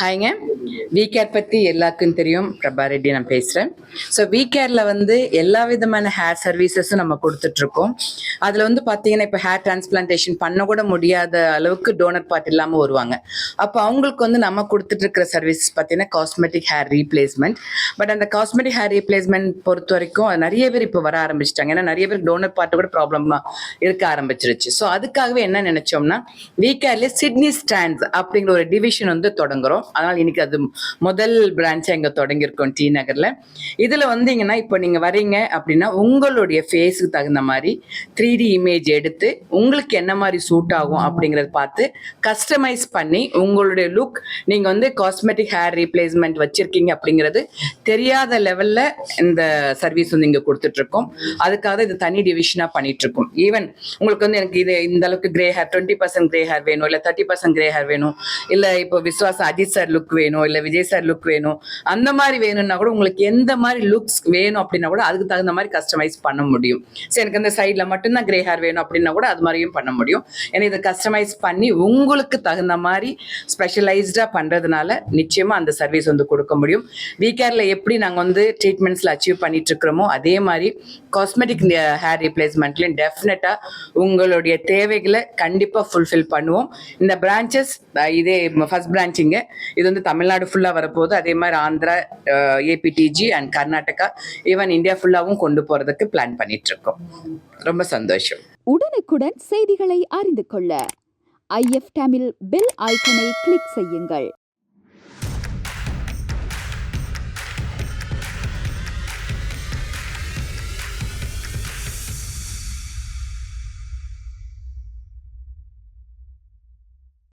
ஹாய்ங்க விகேர் பற்றி எல்லாருக்கும் தெரியும். பிரபா ரெட்டி நான் பேசுகிறேன் ஸோ விகேரில் வந்து எல்லா விதமான ஹேர் சர்வீசஸும் நம்ம கொடுத்துட்ருக்கோம். அதில் வந்து பார்த்தீங்கன்னா இப்போ ஹேர் டிரான்ஸ்பிளான்டேஷன் பண்ண கூட முடியாத அளவுக்கு டோனர் பார்ட் இல்லாமல் வருவாங்க. அப்போ அவங்களுக்கு வந்து நம்ம கொடுத்துட்ருக்கிற சர்வீஸ் பார்த்தீங்கன்னா காஸ்மெட்டிக் ஹேர் ரீப்ளேஸ்மெண்ட் பட் அந்த காஸ்மெட்டிக் ஹேர் ரீப்ளேஸ்மெண்ட் பொறுத்த வரைக்கும் நிறைய பேர் இப்போ வர ஆரம்பிச்சிட்டாங்க. ஏன்னா நிறைய பேர் டோனர் பார்ட்டு கூட ப்ராப்ளமாக இருக்க ஆரம்பிச்சிருச்சு. ஸோ அதுக்காகவே என்ன நினைச்சோம்னா வீக்கேர்லேயே சிட்னி ஸ்டாண்ட்ஸ் அப்படிங்கிற ஒரு டிவிஷன் வந்து தொடங்குறோம். அதனால் இன்னைக்கு அது முதல் பிரான்ச்சை இங்கே தொடங்கியிருக்கோம் டி நகரில். இதில் வந்தீங்கன்னா இப்போ நீங்கள் வரீங்க அப்படின்னா உங்களுடைய ஃபேஸுக்கு தகுந்த மாதிரி த்ரீ டி இமேஜ் எடுத்து உங்களுக்கு என்ன மாதிரி சூட் ஆகும் அப்படிங்கிறத பார்த்து கஸ்டமைஸ் பண்ணி உங்களுடைய லுக் நீங்கள் வந்து காஸ்மெட்டிக் ஹேர் ரீப்ளேஸ்மெண்ட் வச்சுருக்கீங்க அப்படிங்கிறது தெரியாத லெவலில் இந்த சர்வீஸ் வந்து இங்கே கொடுத்துட்ருக்கோம். அதுக்காக இது தனி டிவிஷனாக பண்ணிகிட்ருக்கோம் ஈவன் உங்களுக்கு வந்து எனக்கு இது இந்த அளவுக்கு grey hair twenty percent grey hair வேணும் இல்லை தேர்ட்டி பர்சன்ட் கிரே ஹேர் வேணும் இல்லை இப்போ விஸ்வாச அஜித் சார் லுக் வேணும் இல்லை விஜய் சார் லுக் வேணும் அந்த மாதிரி வேணும்னா கூட உங்களுக்கு எந்த மாதிரி லுக்ஸ் வேணும் அப்படின்னா கூட அதுக்கு தகுந்த மாதிரி கஸ்டமைஸ் பண்ண முடியும். சரி எனக்கு இந்த சைடில் மட்டும்தான் கிரே ஹேர் வேணும் அப்படின்னா கூட அது மாதிரியும் பண்ண முடியும். ஏன்னா இதை கஸ்டமைஸ் பண்ணி உங்களுக்கு தகுந்த மாதிரி ஸ்பெஷலைஸ்டாக பண்ணுறதுனால நிச்சயமாக அந்த சர்வீஸ் வந்து கொடுக்க முடியும். வீக்கேரில் எப்படி நாங்கள் வந்து ட்ரீட்மெண்ட்ஸில் அச்சீவ் பண்ணிட்டு இருக்கிறோமோ அதே மாதிரி காஸ்மெட்டிக் ஹேர் ரீப்ளேஸ்மெண்ட்லையும் டெஃபினட்டாக உங்களுடைய தேவைகளை கண்டிப்பாக ஃபுல்ஃபில் பண்ணுவோம். இந்த பிரான்ச்சஸ் இதே ஃபர்ஸ்ட் பிரான்ச்சிங்க இது வந்து தமிழ்நாடு ஃபுல்லாக வரப்போகுது. அதே மாதிரி Andhra APTG and Karnataka even India ஃபுல்லாகவும் கொண்டு போகிறதுக்கு பிளான் பண்ணிட்டு இருக்கோம் ரொம்ப சந்தோஷம். உடனுக்குடன் செய்திகளை அறிந்து கொள்ள. ஐஎஃப் தமிழ் பெல் ஐக்கனை கிளிக் செய்யுங்கள்.